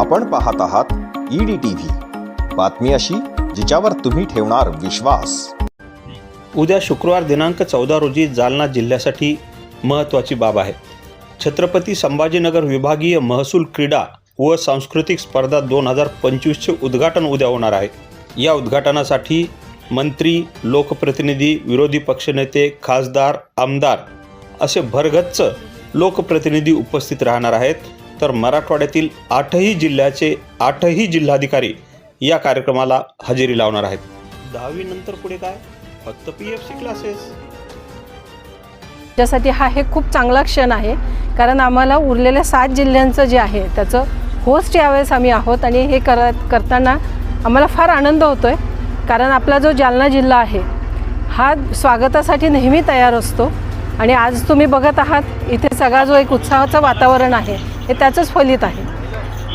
आपण पाहत आहात ईडी टीव्ही बातमी अशी जिच्यावर तुम्ही ठेवणार विश्वास. उद्या शुक्रवार दिनांक चौदा रोजी जालना जिल्ह्यासाठी महत्त्वाची बाब आहे. छत्रपती संभाजीनगर विभागीय महसूल क्रीडा व सांस्कृतिक स्पर्धा दोन हजार पंचवीसचे उद्घाटन उद्या होणार आहे. या उद्घाटनासाठी मंत्री लोकप्रतिनिधी विरोधी पक्षनेते खासदार आमदार असे भरगच्च लोकप्रतिनिधी उपस्थित राहणार आहेत. तर मराठवाड्यातील आठही जिल्ह्याचे आठही जिल्हाधिकारी या कार्यक्रमाला हजेरी लावणार आहेत. दहावी नंतर पुढे काय? फक्त पी एफ सी क्लासेस त्यासाठी हा हे खूप चांगला क्षण आहे. कारण आम्हाला उरलेल्या सात जिल्ह्यांचं जे आहे त्याचं होस्ट यावेळेस आम्ही आहोत आणि हे करत करताना आम्हाला फार आनंद होतो आहे कारण आपला जो जालना जिल्हा आहे हा स्वागतासाठी नेहमी तयार असतो. आणि आज तुम्ही बघत आहात इथे सगळा जो एक उत्साहाचं वातावरण आहे हे त्याचंच फलित आहे.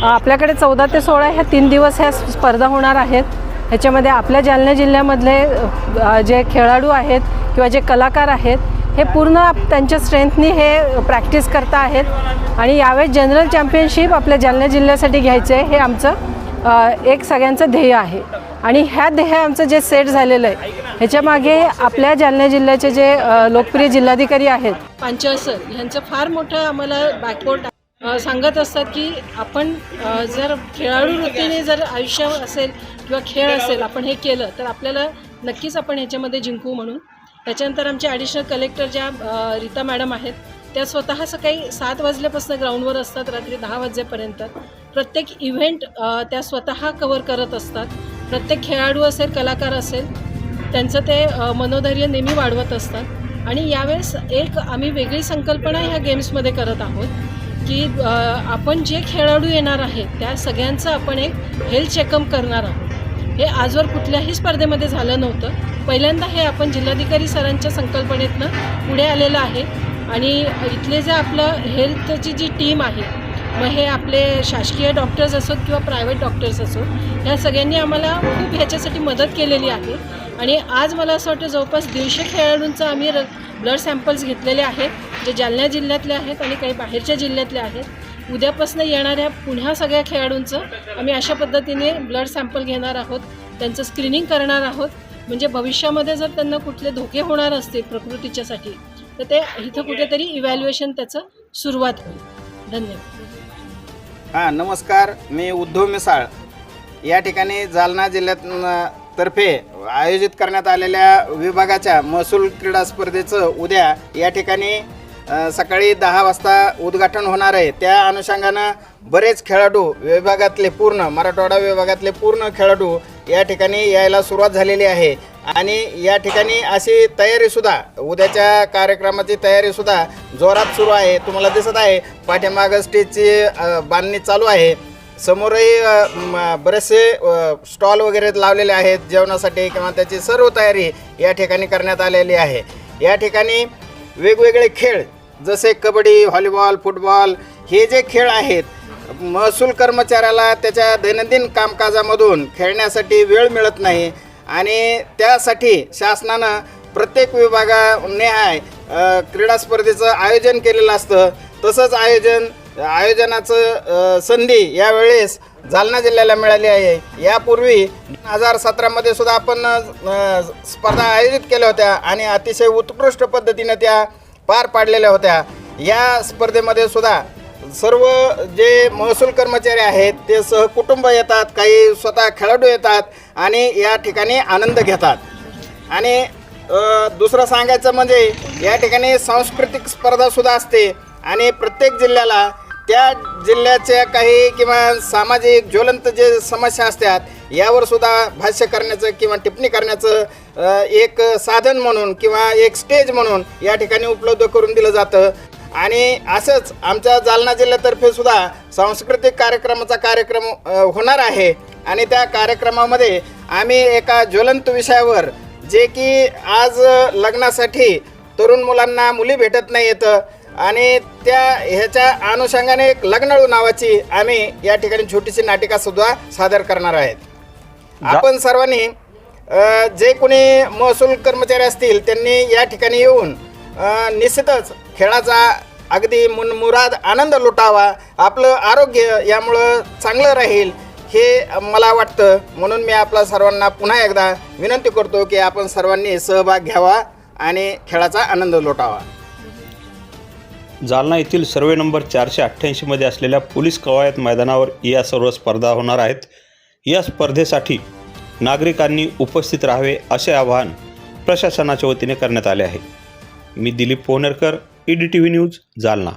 आपल्याकडे चौदा ते सोळा ह्या तीन दिवस ह्या स्पर्धा होणार आहेत. ह्याच्यामध्ये आपल्या जालना जिल्ह्यामधले जे खेळाडू आहेत किंवा जे कलाकार आहेत हे पूर्ण त्यांच्या स्ट्रेंथनी हे प्रॅक्टिस करता आहेत. आणि यावेळेस जनरल चॅम्पियनशिप आपल्या जालना जिल्ह्यासाठी घ्यायचं आहे हे आमचं एक सगळ्यांचं ध्येय आहे. आणि ह्या ध्येय आमचं जे सेट झालेलं आहे ह्याच्यामागे आपल्या जालना जिल्ह्याचे जे लोकप्रिय जिल्हाधिकारी आहेत. पांचसर ह्यांचं फार मोठं आम्हाला बॅकवर्ड सांगत असतात की आपण जर खेळाडू वृत्तीने जर आयुष्य असेल किंवा खेळ असेल आपण हे केलं तर आपल्याला नक्कीच आपण ह्याच्यामध्ये जिंकू म्हणून. त्याच्यानंतर आमच्या ॲडिशनल कलेक्टर ज्या रीता मॅडम आहेत त्या स्वतः सकाळी सात वाजल्यापासून ग्राउंडवर असतात रात्री दहा वाजेपर्यंत. प्रत्येक इव्हेंट त्या स्वतः कवर करत असतात. प्रत्येक खेळाडू असेल कलाकार असेल त्यांचं ते मनोधैर्य नेहमी वाढवत असतात. आणि यावेळेस एक आम्ही वेगळी संकल्पना ह्या गेम्समध्ये करत आहोत. की आपण जे खेळाडू येणार आहेत त्या सगळ्यांचं आपण एक हेल्थ चेकअप करणार आहोत. हे आजवर कुठल्याही स्पर्धेमध्ये झालं नव्हतं. पहिल्यांदा हे आपण जिल्हाधिकारी सरांच्या संकल्पनेतनं पुढे आलेलं आहे. आणि इथले जे आपलं हेल्थची जी टीम आहे मग हे आपले शासकीय डॉक्टर्स असोत किंवा प्रायव्हेट डॉक्टर्स असोत या सगळ्यांनी आम्हाला खूप ह्याच्यासाठी मदत केलेली आहे. आणि आज मला असं वाटतं जवळपास दीडशे खेळाडूंचं आम्ही र ब्लड सॅम्पल्स घेतलेले आहेत. जे जालना जिल्ह्यातले आहेत आणि काही बाहेरच्या जिल्ह्यातले आहेत उद्यापासून येणाऱ्या पुन्हा सगळ्या खेळाडूंचं आम्ही अशा पद्धतीने ब्लड सॅम्पल घेणार आहोत त्यांचं स्क्रीनिंग करणार आहोत. म्हणजे भविष्यामध्ये जर त्यांना कुठले धोके होणार असतील प्रकृतीच्यासाठी तर ते इथं कुठेतरी इव्हॅल्युएशन त्याचं सुरुवात होईल. धन्यवाद. हां नमस्कार. मी उद्धव मिसाळ. या ठिकाणी जालना जिल्ह्यात तर्फे आयोजित करण्यात आलेल्या विभागाच्या महसूल क्रीडा स्पर्धेचं उद्या या ठिकाणी सकाळी दहा वाजता उद्घाटन होणार आहे. त्या अनुषंगानं बरेच खेळाडू विभागातले पूर्ण मराठवाडा विभागातले पूर्ण खेळाडू या ठिकाणी यायला सुरुवात झालेली आहे. आणि या ठिकाणी अशी तयारीसुद्धा उद्याच्या कार्यक्रमाची तयारीसुद्धा जोरात सुरू आहे तुम्हाला दिसत आहे. पाठीमागं स्टेजची बांधणी चालू आहे. समोरही बरेचसे स्टॉल वगैरे लावलेले आहेत जेवणासाठी किंवा त्याची सर्व तयारी या ठिकाणी करण्यात आलेली आहे. या ठिकाणी वेगवेगळे खेळ जसे कबड्डी व्हॉलीबॉल फुटबॉल हे जे खेळ आहेत महसूल कर्मचाऱ्याला त्याच्या दैनंदिन कामकाजामधून खेळण्यासाठी वेळ मिळत नाही आणि त्यासाठी शासनानं प्रत्येक विभागानिहाय अ, क्रीडा स्पर्धेचं आयोजन केलेलं असतं. तसंच आयोजन आयोजनाचं संधी यावेळेस जालना जिल्ह्याला मिळाली आहे. यापूर्वी दोन हजार सतरामध्ये सुद्धा आपण स्पर्धा आयोजित केल्या होत्या आणि अतिशय उत्कृष्ट पद्धतीनं त्या पार पाडलेल्या होत्या. या स्पर्धेमध्ये सुद्धा सर्व जे महसूल कर्मचारी आहेत ते सहकुटुंब येतात काही स्वतः खेळाडू येतात आणि या ठिकाणी आनंद घेतात. आणि दुसरं सांगायचं म्हणजे या ठिकाणी सांस्कृतिक स्पर्धासुद्धा असते आणि प्रत्येक जिल्ह्याला त्या जिल्ह्याच्या काही किंवा सामाजिक ज्वलंत जे समस्या असतात यावर सुद्धा भाष्य करण्याचं किंवा टिप्पणी करण्याचं एक साधन म्हणून किंवा एक स्टेज म्हणून या ठिकाणी उपलब्ध करून दिलं जातं. आणि असंच आमच्या जालना जिल्ह्यातर्फे सुद्धा सांस्कृतिक कार्यक्रमाचा कार्यक्रम होणार आहे. आणि त्या कार्यक्रमामध्ये आम्ही एका ज्वलंत विषयावर जे की आज लग्नासाठी तरुण मुलांना मुली भेटत नाही येतं आणि त्या ह्याच्या अनुषंगाने एक लग्नाळू नावाची आम्ही या ठिकाणी छोटीशी नाटिका सुद्धा सादर करणार आहेत. आपण सर्वांनी अ, जे कोणी महसूल कर्मचारी असतील त्यांनी या ठिकाणी येऊन अ, निश्चितच खेळाचा अगदी मुनमुराद आनंद लुटावा आपलं आरोग्य यामुळं चांगलं राहील हे मला वाटतं. म्हणून मी आपला सर्वांना पुन्हा एकदा विनंती करतो की आपण सर्वांनी सहभाग घ्यावा आणि खेळाचा आनंद लुटावा. जालना येथील सर्वे नंबर चारशे अठ्ठ्याऐंशीमध्ये असलेल्या पोलीस कवायत मैदानावर या सर्व स्पर्धा होणार आहेत. या स्पर्धेसाठी नागरिकांनी उपस्थित राहावे असे आवाहन प्रशासनाच्या वतीने करण्यात आले आहे. मी Dilip Pohnerkar E D T V news Jalna.